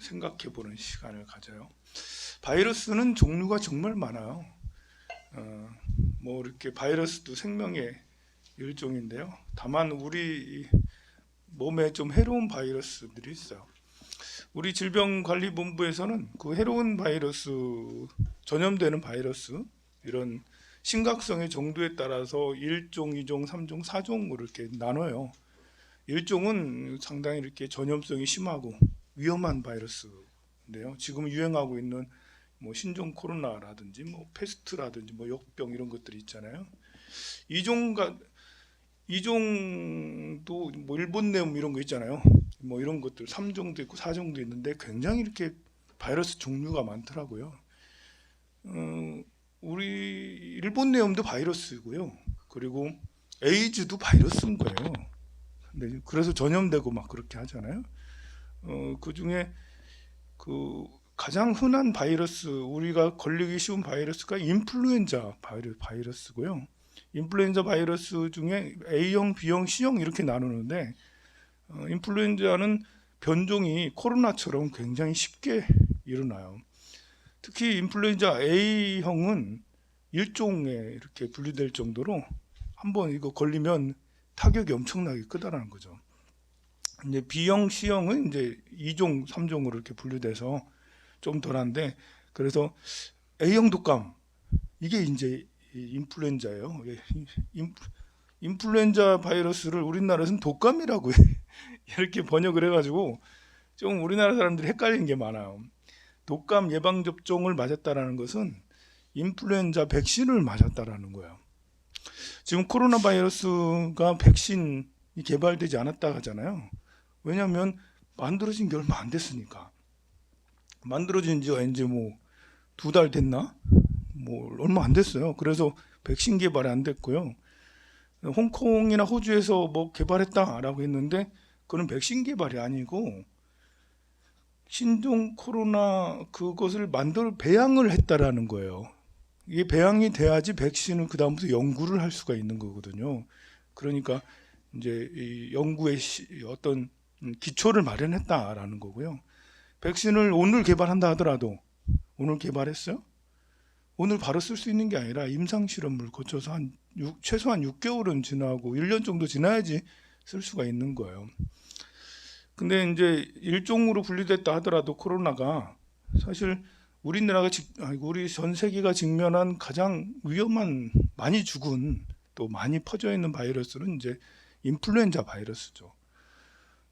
생각해 보는 시간을 가져요. 바이러스는 종류가 정말 많아요. 어, 뭐 이렇게 바이러스도 생명의 일종인데요. 다만 우리 몸에 좀 해로운 바이러스들이 있어요. 우리 질병관리본부에서는 그 해로운 바이러스 전염되는 바이러스 이런 심각성의 정도에 따라서 1종, 2종, 3종, 4종으로 이렇게 나눠요. 1종은 상당히 이렇게 전염성이 심하고 위험한 바이러스인데요. 지금 유행하고 있는 뭐 신종 코로나라든지 뭐 페스트라든지 뭐 역병 이런 것들이 있잖아요. 2종가 2종도 뭐 일본 내음 이런 거 있잖아요. 뭐 이런 것들 3종도 있고 4종도 있는데 굉장히 이렇게 바이러스 종류가 많더라고요. 어, 우리 일본 내염도 바이러스고요. 그리고 에이즈도 바이러스인 거예요. 근데 그래서 전염되고 막 그렇게 하잖아요. 어, 그 중에 그 가장 흔한 바이러스 우리가 걸리기 쉬운 바이러스가 인플루엔자 바이러, 바이러스 고요. 인플루엔자 바이러스 중에 A형, B형, C형 이렇게 나누는데 어, 인플루엔자는 변종이 코로나처럼 굉장히 쉽게 일어나요. 특히 인플루엔자 A형은 일종에 이렇게 분류될 정도로 한번 이거 걸리면 타격이 엄청나게 크다라는 거죠. 이제 B형, C형은 이제 2종, 3종으로 이렇게 분류돼서 좀 덜한데 그래서 A형 독감 이게 이제 이 인플루엔자예요. 예, 인, 인플 루엔자 바이러스를 우리나라에서는 독감이라고 이렇게 번역을 해가지고 좀 우리나라 사람들이 헷갈리는 게 많아요. 독감 예방 접종을 맞았다라는 것은 인플루엔자 백신을 맞았다라는 거예요. 지금 코로나 바이러스가 백신이 개발되지 않았다 하잖아요. 왜냐하면 만들어진 게 얼마 안 됐으니까. 만들어진 지가 이제 뭐 두 달 됐나? 뭐 얼마 안 됐어요. 그래서 백신 개발이 안 됐고요. 홍콩이나 호주에서 뭐 개발했다라고 했는데 그건 백신 개발이 아니고 신종 코로나 그것을 만들 배양을 했다라는 거예요. 이게 배양이 돼야지 백신은 그 다음부터 연구를 할 수가 있는 거거든요. 그러니까 이제 이 연구의 시, 어떤 음, 기초를 마련했다라는 거고요. 백신을 오늘 개발한다 하더라도 오늘 개발했어요? 오늘 바로 쓸 수 있는 게 아니라 임상 실험을 거쳐서 한 육- 최소한 6개월은 지나고 1년 정도 지나야지 쓸 수가 있는 거예요. 근데 이제 일종으로 분류됐다 하더라도 코로나가 사실 우리나라가 직, 우리 전 세계가 직면한 가장 위험한 많이 죽은 또 많이 퍼져 있는 바이러스는 이제 인플루엔자 바이러스죠.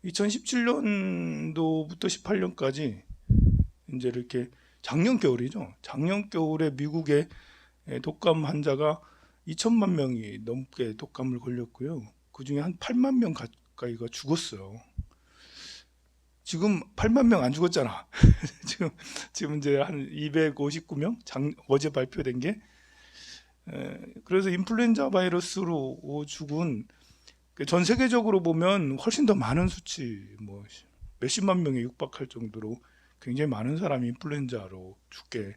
2017년도부터 18년까지 이제 이렇게 작년 겨울이죠. 작년 겨울에 미국의 독감 환자가 2천만 명이 넘게 독감을 걸렸고요. 그 중에 한 8만 명 가까이가 죽었어요. 지금 8만 명 안 죽었잖아. 지금 지금 이제 한 259명 장, 어제 발표된 게 에, 그래서 인플루엔자 바이러스로 죽은 그 전 세계적으로 보면 훨씬 더 많은 수치 뭐 몇십만 명에 육박할 정도로 굉장히 많은 사람이 인플루엔자로 죽게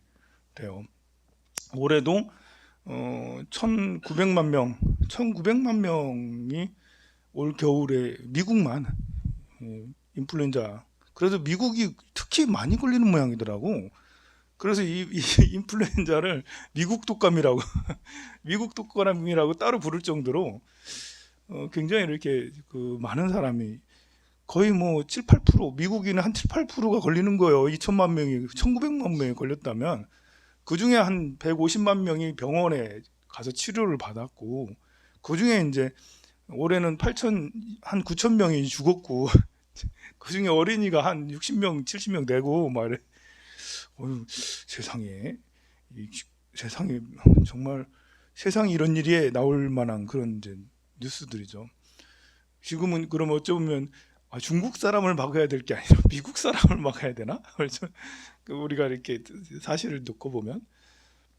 돼요. 올해도 어 1,900만 명, 1,900만 명이 올 겨울에 미국만 예, 인플루엔자 그래서 미국이 특히 많이 걸리는 모양이더라고. 그래서 이, 이 인플루엔자를 미국 독감이라고 미국 독감이라고 따로 부를 정도로 어, 굉장히 이렇게 그 많은 사람이 거의 뭐 7, 8% 미국인은 한 7, 8%가 걸리는 거예요. 2천만 명이 1,900만 명이 걸렸다면 그 중에 한 150만 명이 병원에 가서 치료를 받았고 그 중에 이제 올해는 8천 한 9천 명이 죽었고 그 중에 어린이가 한 60명, 70명 되고 막 이래. 어휴, 세상에 이 세상에 정말 세상에 이런 일이 나올 만한 그런 이제 뉴스들이죠. 지금은 그럼 어쩌면 아, 중국 사람을 막아야 될 게 아니라 미국 사람을 막아야 되나? 그 우리가 이렇게 사실을 놓고 보면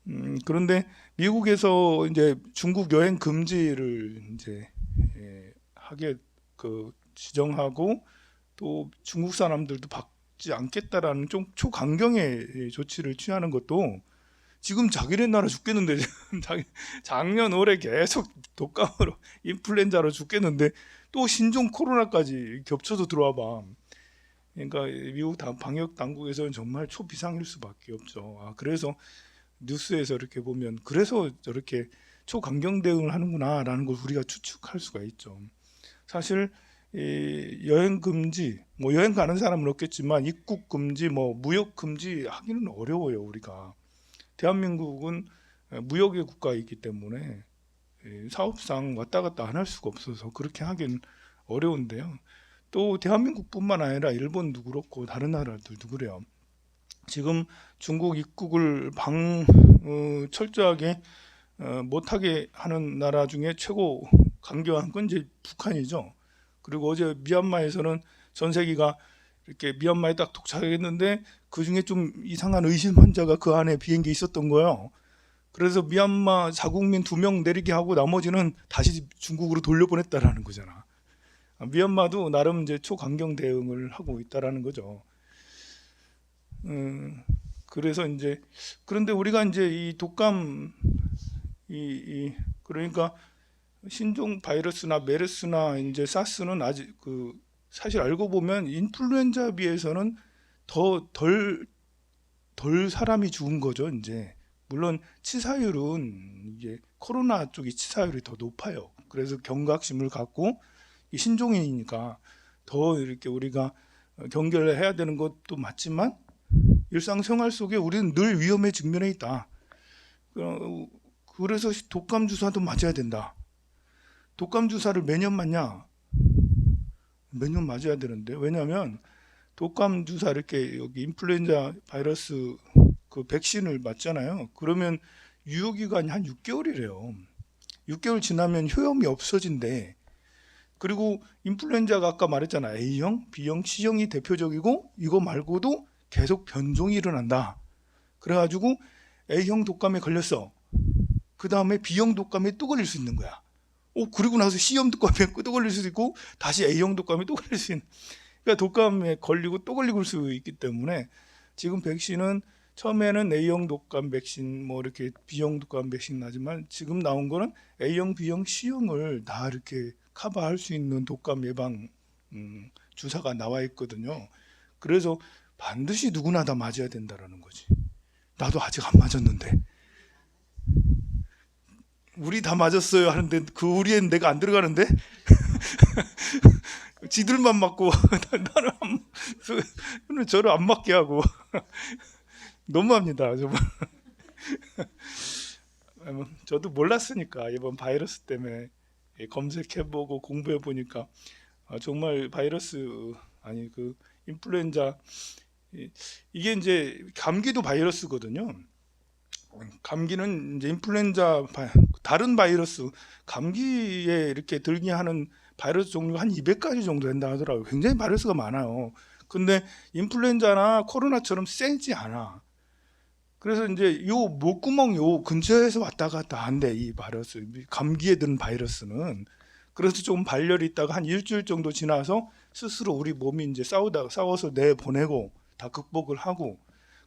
음, 그런데 미국에서 이제 중국 여행 금지를 이제 예, 하게 그 지정하고 또 중국 사람들도 받지 않겠다라는 좀 초강경의 조치를 취하는 것도 지금 자기네 나라 죽겠는데 작년 올해 계속 독감으로 인플루엔자로 죽겠는데 또 신종 코로나까지 겹쳐서 들어와 봐. 그러니까 미국 당- 방역 당국에서는 정말 초비상일 수밖에 없죠. 아, 그래서 뉴스에서 이렇게 보면 그래서 저렇게 초강경 대응을 하는구나라는 걸 우리가 추측할 수가 있죠. 사실 이 여행 금지, 뭐 여행 가는 사람은 없겠지만 입국 금지, 뭐 무역 금지 하기는 어려워요 우리가. 대한민국은 무역의 국가이기 때문에 이 사업상 왔다 갔다 안 할 수가 없어서 그렇게 하긴 어려운데요. 또 대한민국뿐만 아니라 일본도 그렇고 다른 나라들도 그래요. 지금 중국 입국을 방 어, 철저하게 어, 못하게 하는 나라 중에 최고 강경한 건 이제 북한이죠. 그리고 어제 미얀마에서는 전세기가 이렇게 미얀마에 딱 도착했는데 그 중에 좀 이상한 의심 환자가 그 안에 비행기에 있었던 거예요. 그래서 미얀마 자국민 두 명 내리게 하고 나머지는 다시 중국으로 돌려보냈다라는 거잖아. 아, 미얀마도 나름 이제 초강경 대응을 하고 있다라는 거죠. 음, 그래서 이제 그런데 우리가 이제 이 독감 이, 이 그러니까 신종 바이러스나 메르스나 이제 사스는 아직 그 사실 알고 보면 인플루엔자에 비해서는 더덜덜 사람이 죽은 거죠, 이제. 물론 치사율은 이제 코로나 쪽이 치사율이 더 높아요. 그래서 경각심을 갖고 이 신종이니까 더 이렇게 우리가 경계를 해야 되는 것도 맞지만 일상생활 속에 우리는 늘 위험에 직면해 있다. 어, 그래서 독감 주사도 맞아야 된다. 독감 주사를 매년 맞냐? 매년 맞아야 되는데 왜냐하면 독감 주사 이렇게 여기 인플루엔자 바이러스 그 백신을 맞잖아요. 그러면 유효 기간이 한 6개월이래요. 6개월 지나면 효험이 없어진대. 그리고 인플루엔자가 아까 말했잖아. A형, B형, C형이 대표적이고 이거 말고도 계속 변종이 일어난다. 그래가지고 A형 독감에 걸렸어. 그 다음에 B형 독감에 또 걸릴 수 있는 거야. 오, 그리고 나서 C형 독감에 또 걸릴 수도 있고 다시 A형 독감에 또 걸릴 수 있는. 그러니까 독감에 걸리고 또 걸릴 수 있기 때문에 지금 백신은 처음에는 A형 독감 백신 뭐 이렇게 B형 독감 백신 나지만 지금 나온 거는 A형, B형, C형을 다 이렇게 커버할 수 있는 독감 예방 음, 주사가 나와 있거든요. 그래서 반드시 누구나 다 맞아야 된다라는 거지. 나도 아직 안 맞았는데. 우리 다 맞았어요 하는데 그 우리엔 내가 안 들어가는데? 지들만 맞고 나는 안, 저를 안 맞게 하고. 너무합니다 정말. 뭐, 저도 몰랐으니까 이번 바이러스 때문에 검색해보고 공부해보니까 아, 정말 바이러스 아니 그 인플루엔자 이- 이게 이제 감기도 바이러스거든요. 감기는 이제 인플루엔자 바- 다른 바이러스 감기에 이렇게 들게 하는 바이러스 종류가 한 200가지 정도 된다 하더라고요. 굉장히 바이러스가 많아요. 근데 인플루엔자나 코로나처럼 세지 않아. 그래서 이제 요 목구멍 요 근처에서 왔다 갔다 한대 이 바이러스 감기에 드는 바이러스는 그래서 좀 발열이 있다가 한 일주일 정도 지나서 스스로 우리 몸이 이제 싸우다 싸워서 내 보내고 다 극복을 하고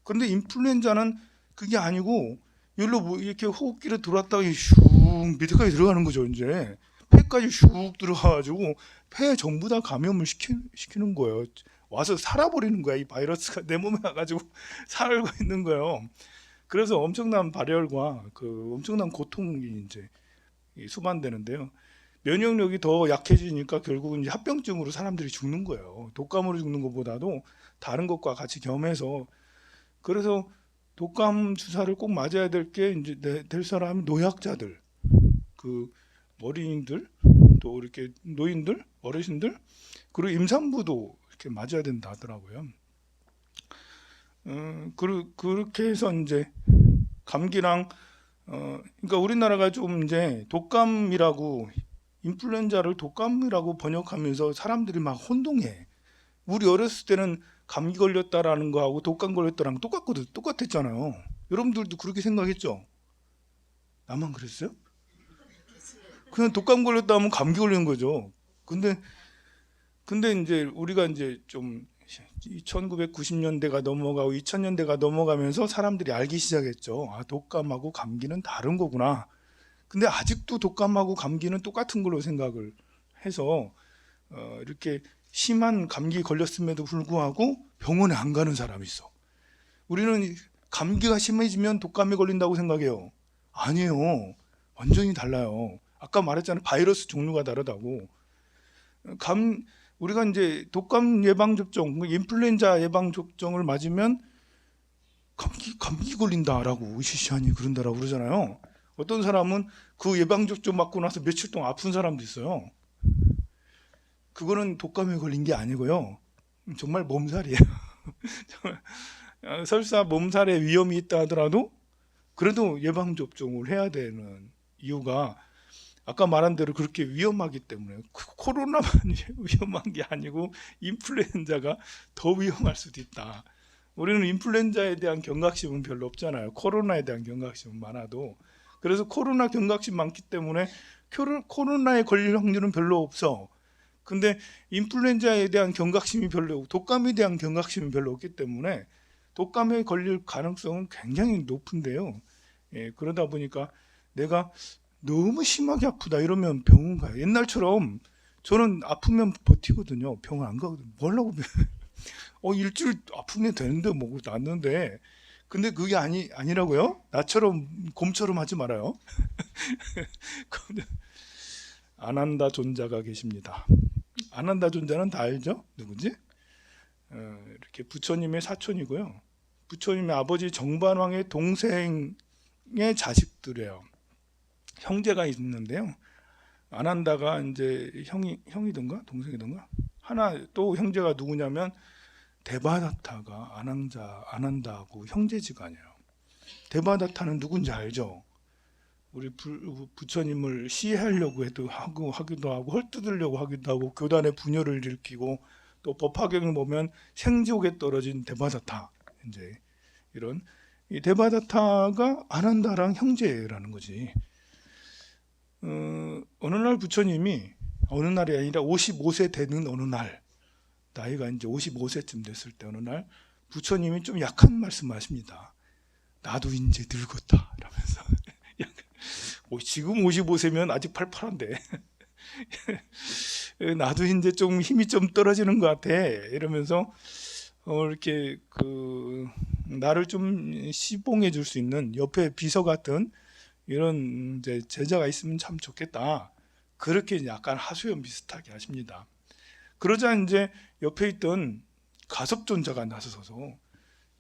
근데 인플루엔자는 그게 아니고 여기로 뭐 이렇게 호흡기를 들어왔다가 슉 밑에까지 들어가는 거죠 이제. 폐까지 슉 들어가가지고 폐 전부 다 감염을 시키, 시키는 거예요. 와서 살아버리는 거야 이 바이러스가. 내 몸에 와가지고 살고 있는 거예요. 그래서 엄청난 발열과 그 엄청난 고통이 이제 이 수반되는데요. 면역력이 더 약해지니까 결국은 이제 합병증으로 사람들이 죽는 거예요. 독감으로 죽는 것보다도 다른 것과 같이 겸해서. 그래서 독감 주사를 꼭 맞아야 될 게 이제 내- 될 사람이 노약자들, 그 어린이들, 또 이렇게 노인들, 어르신들, 그리고 임산부도 이렇게 맞아야 된다 하더라고요. 음, 그, 그렇게 해서 이제 감기랑 어, 그러니까 우리나라가 좀 이제 독감이라고 인플루엔자를 독감이라고 번역하면서 사람들이 막 혼동해. 우리 어렸을 때는 감기 걸렸다라는 거하고 독감 걸렸다랑 똑같거든 똑같았잖아요. 여러분들도 그렇게 생각했죠? 나만 그랬어요? 그냥 독감 걸렸다 하면 감기 걸리는 거죠. 근데 근데 이제 우리가 이제 좀 1990년대가 넘어가고 2000년대가 넘어가면서 사람들이 알기 시작했죠. 아, 독감하고 감기는 다른 거구나. 근데 아직도 독감하고 감기는 똑같은 걸로 생각을 해서 어, 이렇게 심한 감기 걸렸음에도 불구하고 병원에 안 가는 사람이 있어. 우리는 감기가 심해지면 독감에 걸린다고 생각해요. 아니에요. 완전히 달라요. 아까 말했잖아요. 바이러스 종류가 다르다고. 감 우리가 이제 독감 예방 접종, 그 인플루엔자 예방 접종을 맞으면 감기 감기 걸린다라고 의시시하니 그런다라고 그러잖아요. 어떤 사람은 그 예방 접종 맞고 나서 며칠 동안 아픈 사람도 있어요. 그거는 독감에 걸린 게 아니고요. 정말 몸살이에요. 어, 설사 몸살에 위험이 있다 하더라도 그래도 예방 접종을 해야 되는 이유가 아까 말한 대로 그렇게 위험하기 때문에 코- 코로나만 위험한 게 아니고 인플루엔자가 더 위험할 수도 있다. 우리는 인플루엔자에 대한 경각심은 별로 없잖아요. 코로나에 대한 경각심은 많아도 그래서 코로나 경각심 많기 때문에 코로- 코로나에 걸릴 확률은 별로 없어. 근데 인플루엔자에 대한 경각심이 별로 없고 독감에 대한 경각심이 별로 없기 때문에 독감에 걸릴 가능성은 굉장히 높은데요. 예, 그러다 보니까 내가 너무 심하게 아프다 이러면 병원 가요. 옛날처럼 저는 아프면 버티거든요. 병원 안 가거든요. 뭐라고 어 일주일 아프면 되는데 뭐 낫는데 근데 그게 아니 아니라고요? 나처럼 곰처럼 하지 말아요. 한다 존자가 계십니다. 안 한다 존자는 다 알죠? 누구지? 어, 이렇게 부처님의 사촌이고요. 부처님의 아버지 정반왕의 동생의 자식들이에요. 형제가 있는데요. 안한다가 이제 형이 형이든가 동생이든가 하나 또 형제가 누구냐면 데바다타가 안항자 안한다하고 형제지간이에요. 데바다타는 누군지 알죠? 우리 부, 부처님을 시해하려고 해도 하고 하기도 하고 헐뜯으려고 하기도 하고 교단의 분열을 일으키고 또 법화경을 보면 생지옥에 떨어진 데바다타 이제 이런 이 데바다타가 안한다랑 형제라는 거지. 어, 어느 날 부처님이 어느 날이 아니라 55세 되는 어느 날 나이가 이제 55세쯤 됐을 때 어느 날 부처님이 좀 약한 말씀하십니다. 나도 이제 늙었다 오, 지금 55세면 아직 팔팔한데 나도 이제 좀 힘이 좀 떨어지는 것 같아 이러면서 어, 이렇게 그 나를 좀 시봉해 줄 수 있는 옆에 비서 같은 이런 이제 제자가 있으면 참 좋겠다. 그렇게 약간 하소연 비슷하게 하십니다. 그러자 이제 옆에 있던 가섭존자가 나서서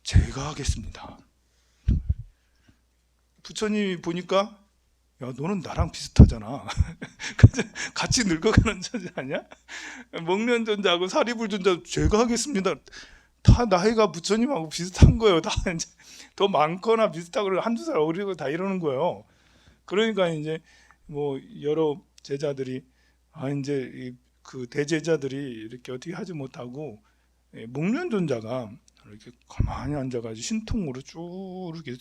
제가 하겠습니다. 부처님이 보니까 야 너는 나랑 비슷하잖아. 같이 늙어가는 존재 아니야? 먹는 존재하고 사리불 존재 제가 하겠습니다. 다 나이가 부처님하고 비슷한 거예요. 다 이제 더 많거나 비슷하고 한두 살 어리고 다 이러는 거예요. 그러니까 이제 뭐 여러 제자들이 아 이제 이그 대제자들이 이렇게 어떻게 하지 못하고 예, 목련 존자가 이렇게 가만히 앉아가지고 신통으로 쭉 이렇게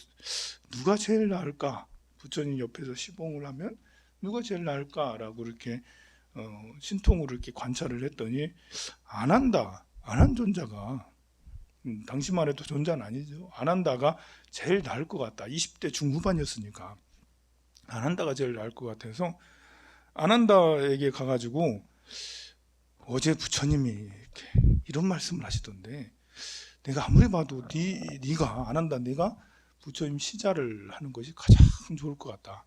누가 제일 나을까 부처님 옆에서 시봉을 하면 누가 제일 나을까라고 이렇게 어, 신통으로 이렇게 관찰을 했더니 안 한다. 안 한 존자가 음, 당시만 해도 존자는 아니죠. 안 한다가 제일 나을 것 같다. 20대 중후반이었으니까. 안 한다가 제일 나을 것 같아서 안 한다에게 가가지고 어제 부처님이 이렇게 이런 말씀을 하시던데 내가 아무리 봐도 네 네가 안 한다. 네가 부처님 시자를 하는 것이 가장 좋을 것 같다.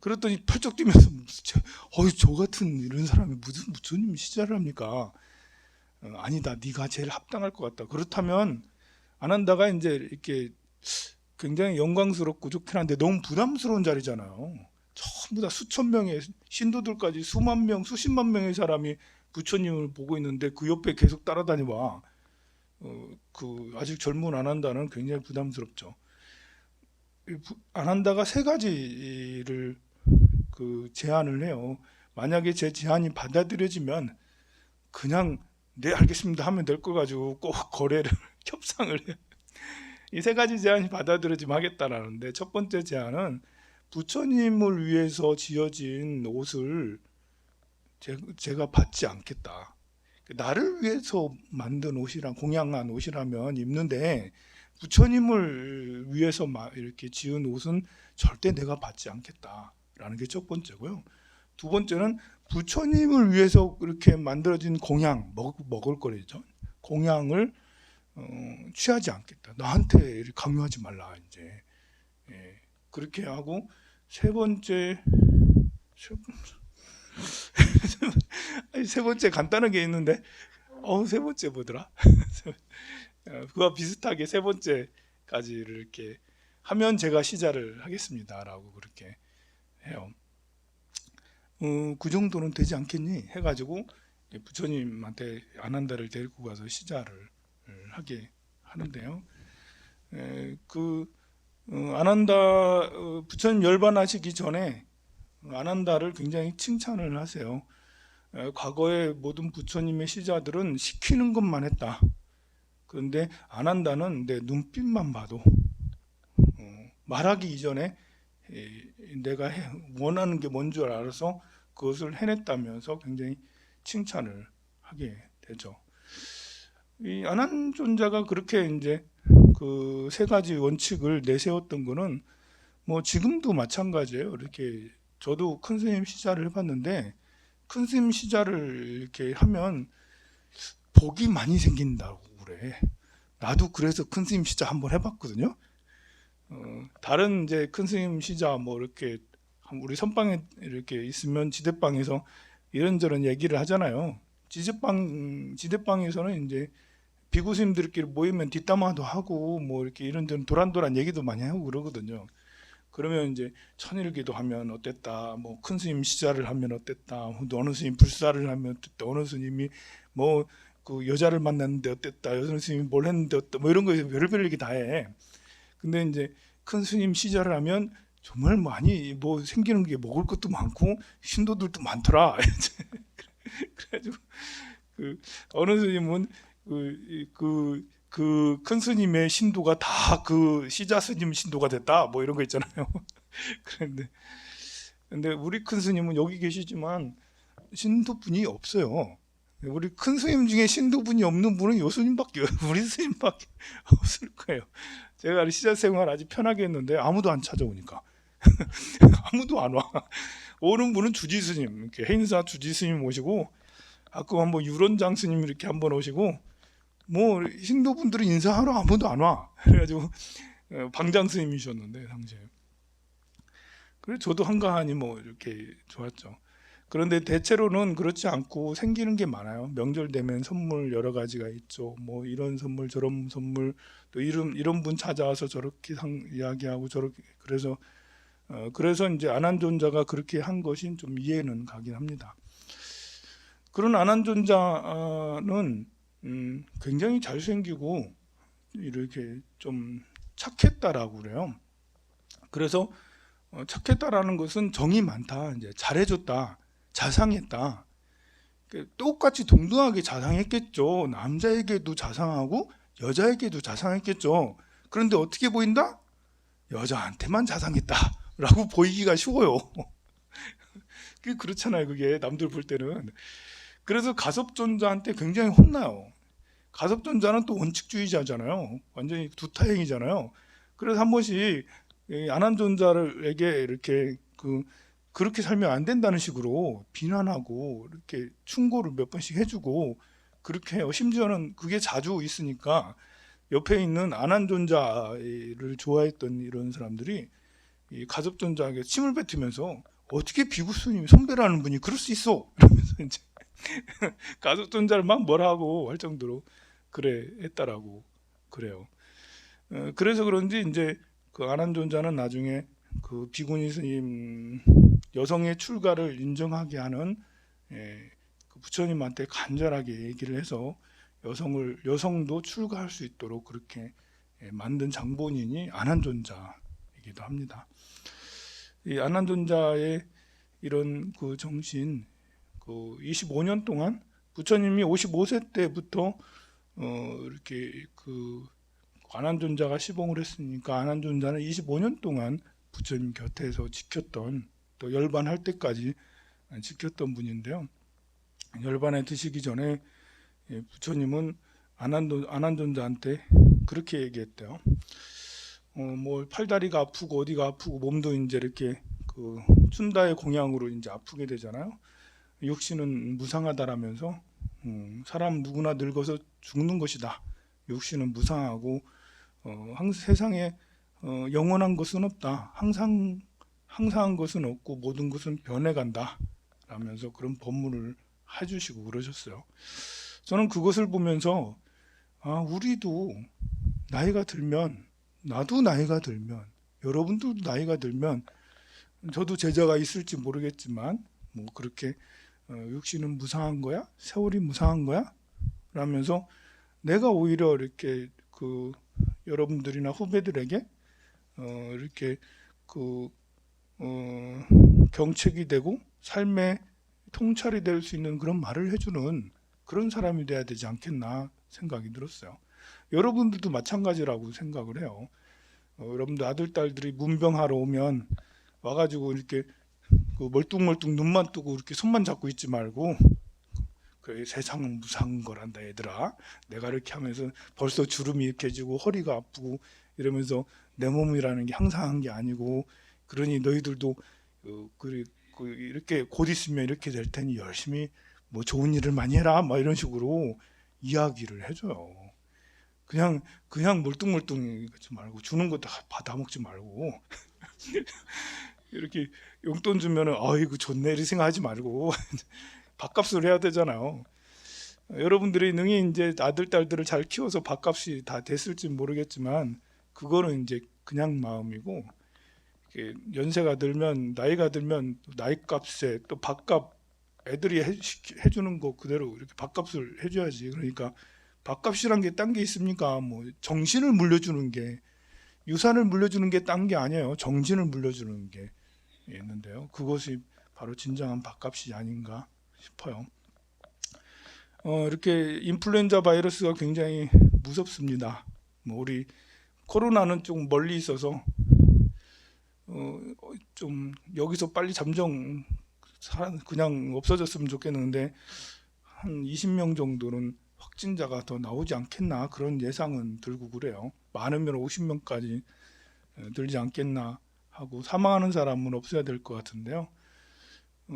그랬더니 펄쩍 뛰면서 저, 어이 저 같은 이런 사람이 무슨 부처님 시자를 합니까? 어, 아니다 네가 제일 합당할 것 같다. 그렇다면 안 한다가 이제 이렇게 굉장히 영광스럽고 좋긴 한데 너무 부담스러운 자리잖아요. 전부 다 수천 명의 신도들까지 수만 명, 수십만 명의 사람이 부처님을 보고 있는데 그 옆에 계속 따라다니와 어, 그 아직 젊은 안 한다는 굉장히 부담스럽죠. 안 한다가 세 가지를 그 제안을 해요. 만약에 제 제안이 받아들여지면 그냥 네 알겠습니다 하면 될 거 가지고 꼭 거래를 협상을 해요. 이세 가지 제안이 받아들여지면 하겠다라는데 첫 번째 제안은 부처님을 위해서 지어진 옷을 제, 제가 받지 않겠다. 나를 위해서 만든 옷이랑 공양한 옷이라면 입는데 부처님을 위해서 마- 이렇게 지은 옷은 절대 내가 받지 않겠다라는 게 첫 번째고요. 두 번째는 부처님을 위해서 그렇게 만들어진 공양 먹, 먹을 거래죠. 공양을 어, 취하지 않겠다. 나한테 강요하지 말라 이제 예, 그렇게 하고 세 번째 세, 세 번째 간단한 게 있는데 어세 번째 뭐더라? 어, 그와 비슷하게 세 번째까지를 이렇게 하면 제가 시자를 하겠습니다라고 그렇게 해요. 어, 그 정도는 되지 않겠니? 해가지고 부처님한테 아난다를 데리고 가서 시자를 하게 하는데요. 에, 그 어, 아난다 어, 부처님 열반하시기 전에 아난다를 굉장히 칭찬을 하세요. 에, 과거의 모든 부처님의 시자들은 시키는 것만 했다. 그런데 아난다는 내 눈빛만 봐도 어, 말하기 이전에 에, 내가 해- 원하는 게 뭔 줄 알아서 그것을 해냈다면서 굉장히 칭찬을 하게 되죠. 이 아난존자가 그렇게 이제 그 세 가지 원칙을 내세웠던 거는 뭐 지금도 마찬가지예요. 이렇게 저도 큰 스님 시자를 해봤는데 큰 스님 시자를 이렇게 하면 복이 많이 생긴다고 그래. 나도 그래서 큰 스님 시자 한번 해봤거든요. 어, 다른 이제 큰 스님 시자 뭐 이렇게 우리 선방에 이렇게 있으면 지대방에서 이런저런 얘기를 하잖아요. 지대방 지대방에서는 이제 비구 스님들끼리 모이면 뒷담화도 하고 뭐 이렇게 이런저런 도란도란 얘기도 많이 하고 그러거든요. 그러면 이제 천일기도 하면 어땠다, 뭐 큰 스님 시자를 하면 어땠다, 어느 스님 불사를 하면 어땠다, 어느 스님이 뭐 그 여자를 만났는데 어땠다, 어느 스님이 뭘 했는데 어땠다, 뭐 이런 거 별별 얘기 다 해. 근데 이제 큰 스님 시자를 하면 정말 많이 뭐 생기는 게 먹을 것도 많고 신도들도 많더라. 그래가지고 그 어느 스님은 그그큰 스님의 신도가 다 그 시자 스님 신도가 됐다 뭐 이런 거 있잖아요. 그런데 근데 우리 큰 스님은 여기 계시지만 신도분이 없어요. 우리 큰 스님 중에 신도분이 없는 분은 요 스님밖에 우리 스님밖에 없을 거예요. 제가 시자 생활 아주 편하게 했는데 아무도 안 찾아오니까 아무도 안 와. 오는 분은 주지 스님, 이렇게 행사 주지 스님 오시고 가끔 한번 유론장 스님 이렇게 한번 오시고 뭐 신도분들은 인사하러 아무도 안 와. 그래가지고 어, 방장 스님이셨는데 당시에. 그래 저도 한가하니 뭐 이렇게 좋았죠. 그런데 대체로는 그렇지 않고 생기는 게 많아요. 명절 되면 선물 여러 가지가 있죠. 뭐 이런 선물 저런 선물 또 이런 이런 분 찾아와서 저렇게 상, 이야기하고 저렇게 그래서 어, 그래서 이제 아난존자가 그렇게 한 것이 좀 이해는 가긴 합니다. 그런 아난존자는 음, 굉장히 잘생기고 이렇게 좀 착했다라고 그래요. 그래서 어, 착했다라는 것은 정이 많다, 이제 잘해줬다, 자상했다. 그 똑같이 동등하게 자상했겠죠. 남자에게도 자상하고 여자에게도 자상했겠죠. 그런데 어떻게 보인다? 여자한테만 자상했다라고 보이기가 쉬워요. 그렇잖아요. 그게 남들 볼 때는. 그래서 가섭존자한테 굉장히 혼나요. 가섭존자는 또 원칙주의자잖아요. 완전히 두타행이잖아요. 그래서 한 번씩 이 안한존자에게 이렇게 그 그렇게 살면 안 된다는 식으로 비난하고 이렇게 충고를 몇 번씩 해주고 그렇게 해요. 심지어는 그게 자주 있으니까 옆에 있는 안한존자를 좋아했던 이런 사람들이 이 가섭존자에게 침을 뱉으면서 어떻게 비구스님이 선배라는 분이 그럴 수 있어? 이러면서 이제 가섭존자를 막 뭐라 하고 할 정도로 그래 했다라고 그래요. 어, 그래서 그런지 이제 그 안한존자는 나중에 그 비구니 스님 여성의 출가를 인정하게 하는 예, 그 부처님한테 간절하게 얘기를 해서 여성을 여성도 출가할 수 있도록 그렇게 예, 만든 장본인이 안한존자이기도 합니다. 이 안한존자의 이런 그 정신 그 25년 동안 부처님이 55세 때부터 어 이렇게 그 안한존자가 시봉을 했으니까 안한존자는 25년 동안 부처님 곁에서 지켰던 또 열반할 때까지 지켰던 분인데요. 열반에 드시기 전에 예, 부처님은 안한존자한테 그렇게 얘기했대요. 어, 뭐 팔다리가 아프고 어디가 아프고 몸도 이제 이렇게 그 춘다의 공양으로 이제 아프게 되잖아요. 육신은 무상하다라면서 음, 사람 누구나 늙어서 죽는 것이다. 육신은 무상하고 어, 항, 세상에 어, 영원한 것은 없다. 항상 항상한 것은 없고 모든 것은 변해간다. 라면서 그런 법문을 해주시고 그러셨어요. 저는 그것을 보면서 아 우리도 나이가 들면 나도 나이가 들면 여러분들도 나이가 들면 저도 제자가 있을지 모르겠지만 뭐 그렇게 어, 육신은 무상한 거야 세월이 무상한 거야 라면서 내가 오히려 이렇게 그 여러분들이나 후배들에게 어, 이렇게 그 어, 경책이 되고 삶의 통찰이 될 수 있는 그런 말을 해주는 그런 사람이 돼야 되지 않겠나 생각이 들었어요. 여러분들도 마찬가지라고 생각을 해요. 어, 여러분들 아들 딸들이 문병하러 오면 와가지고 이렇게 그 멀뚱멀뚱 눈만 뜨고 이렇게 손만 잡고 있지 말고 그 세상은 무상한 거란다 얘들아. 내가 이렇게 하면서 벌써 주름이 이렇게 지고 허리가 아프고 이러면서 내 몸이라는 게 항상 한 게 아니고 그러니 너희들도 어, 그, 그 이렇게 곧 있으면 이렇게 될 테니 열심히 뭐 좋은 일을 많이 해라 막 이런 식으로 이야기를 해줘요. 그냥 그냥 멀뚱멀뚱 하지 말고 주는 거 다 받아 먹지 말고 이렇게 용돈 주면은 아이고 좋네 이렇게 생각하지 말고 밥값을 해야 되잖아요. 여러분들이 능히 이제 아들 딸들을 잘 키워서 밥값이 다 됐을지 모르겠지만 그거는 이제 그냥 마음이고 연세가 들면 나이가 들면 나이값에 또 밥값 애들이 해, 해주는 거 그대로 이렇게 밥값을 해줘야지. 그러니까 밥값이란 게 딴 게 있습니까? 뭐 정신을 물려주는 게 유산을 물려주는 게 딴 게 아니에요. 정신을 물려주는 게 있는데요. 그것이 바로 진정한 밥값이 아닌가 싶어요. 어, 이렇게 인플루엔자 바이러스가 굉장히 무섭습니다. 뭐 우리 코로나는 좀 멀리 있어서 어, 좀 여기서 빨리 잠정 사- 그냥 없어졌으면 좋겠는데 한 20명 정도는 확진자가 더 나오지 않겠나 그런 예상은 들고 그래요. 많으면 50명까지 들지 않겠나 하고 사망하는 사람은 없어야 될 것 같은데요. 어,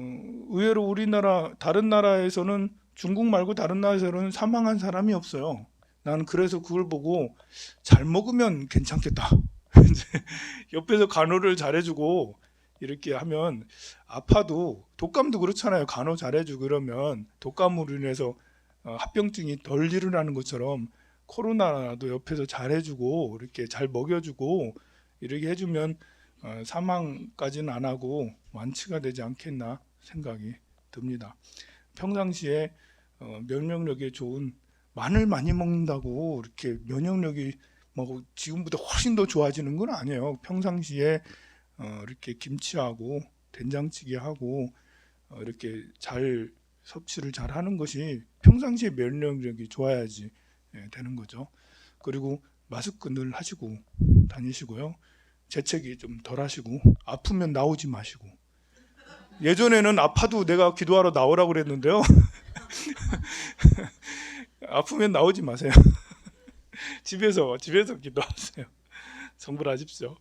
의외로 우리나라 다른 나라에서는 중국 말고 다른 나라에서는 사망한 사람이 없어요. 나는 그래서 그걸 보고 잘 먹으면 괜찮겠다. 이제 옆에서 간호를 잘해주고 이렇게 하면 아파도 독감도 그렇잖아요. 간호 잘해주고 그러면 독감으로 인해서 어, 합병증이 덜 일어나는 것처럼 코로나도 옆에서 잘해주고 이렇게 잘 먹여주고 이렇게 해주면 어, 사망까지는 안 하고 완치가 되지 않겠나 생각이 듭니다. 평상시에 어, 면역력에 좋은 마늘 많이 먹는다고 이렇게 면역력이 뭐 지금보다 훨씬 더 좋아지는 건 아니에요. 평상시에 어, 이렇게 김치하고 된장찌개하고 어, 이렇게 잘 섭취를 잘 하는 것이 평상시에 면역력이 좋아야지 예, 되는 거죠. 그리고 마스크 늘 하시고 다니시고요. 재채기 좀 덜 하시고 아프면 나오지 마시고 예전에는 아파도 내가 기도하러 나오라고 그랬는데요. 아프면 나오지 마세요. 집에서 집에서 기도하세요. 성불하십시오.